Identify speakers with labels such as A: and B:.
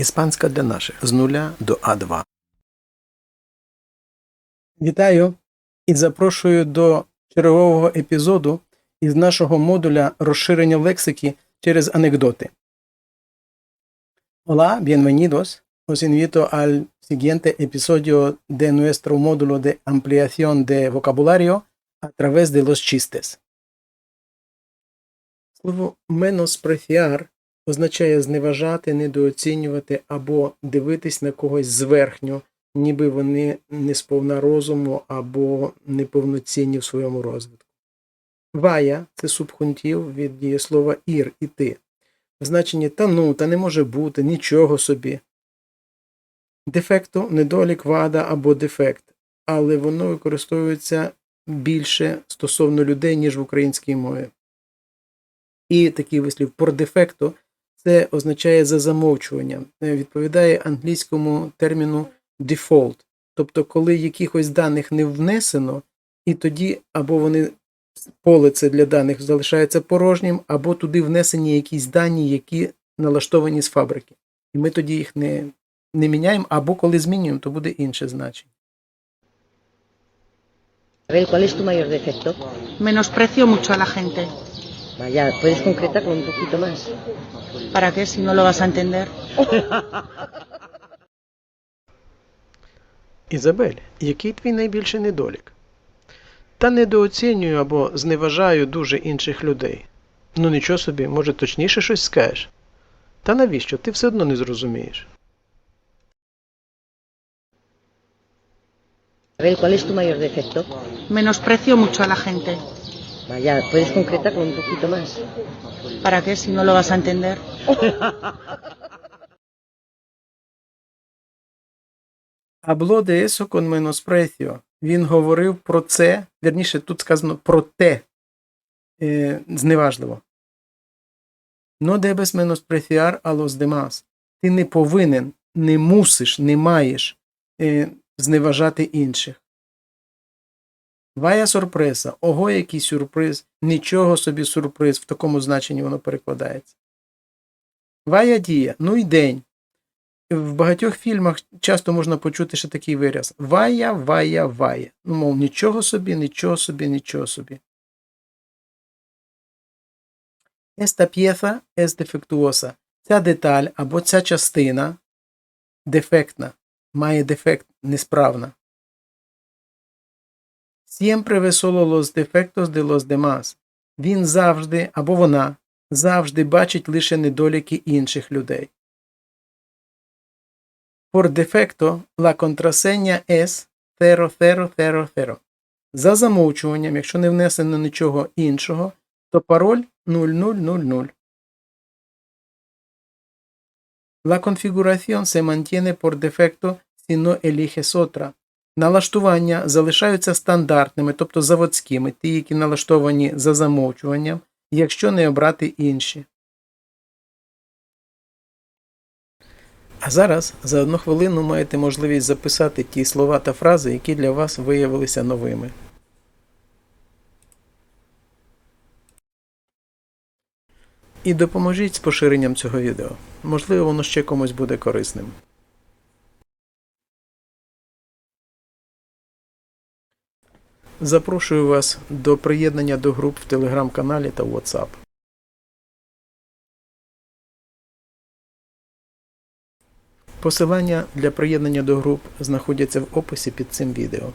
A: Іспанська для наших з нуля до А2. Вітаю і запрошую до чергового епізоду із нашого модуля розширення лексики через анекдоти. Hola, bienvenidos. Os invito al siguiente episodio de nuestro módulo de ampliación de vocabulario a través de los chistes. Слово menospreciar означає зневажати, недооцінювати або дивитись на когось зверхньо, ніби вони не сповна розуму або неповноцінні в своєму розвитку. Вая це субхунтів від дієслова ір іти. В значенні та ну, та не може бути, нічого собі. Дефекту недолік, вада або дефект, але воно використовується більше стосовно людей, ніж в українській мові. І такий вислів por defecto це означає за замовчуванням, е, відповідає англійському терміну default, тобто коли якихось даних не внесено, і тоді або вони поле це для даних залишається порожнім, або туди внесені якісь дані, які налаштовані з фабрики. І ми тоді їх не, не міняємо, або коли змінюємо, то буде інше значення.
B: Abel, ¿cuál es tu mayor defecto?
C: Menosprecio mucho a la gente.
B: Vaya, ¿puedes concretarlo un poquito más?
C: ¿Para qué si no lo vas a entender?
A: Ізабель, який твій найбільший недолік? Та недооцінюю або зневажаю дуже інших людей. Ну нічого собі, може точніше щось скажеш. Та навіщо? Ти все одно не зрозумієш.
B: Abel, ¿cuál es tu mayor defecto?
C: Menosprecio mucho a la gente.
B: Vaya, ¿puedes concretarlo un poquito más?
C: ¿Para qué si no lo vas a entender?
A: Habló de eso con menosprecio. Він говорив про це, вірніше, тут сказано про те, е, зневажливо. No debes menospreciar a los demás. Ти не повинен, не мусиш, не маєш е, зневажати інших. Вая сюрприза. Ого, який сюрприз. Нічого собі сюрприз. В такому значенні воно перекладається. Вая дія. Ну й день. В багатьох фільмах часто можна почути ще такий вираз: Вая, вая, вая. Ну, мов, нічого собі, нічого собі, нічого собі. Esta pieza es defectuosa. Ця деталь або ця частина дефектна, має дефект, несправна. Siempre ve solo los defectos de los demás. Він завжди або вона завжди бачить лише недоліки інших людей. Por defecto, la contraseña es 0000. За замовчуванням, якщо не внесено нічого іншого, то пароль 0000. La configuración se mantiene por defecto si no eliges otra. Налаштування залишаються стандартними, тобто заводськими, ті, які налаштовані за замовчуванням, якщо не обрати інші. А зараз за одну хвилину маєте можливість записати ті слова та фрази, які для вас виявилися новими. І допоможіть з поширенням цього відео. Можливо, воно ще комусь буде корисним. Запрошую вас до приєднання до груп в телеграм-каналі та WhatsApp. Посилання для приєднання до груп знаходяться в описі під цим відео.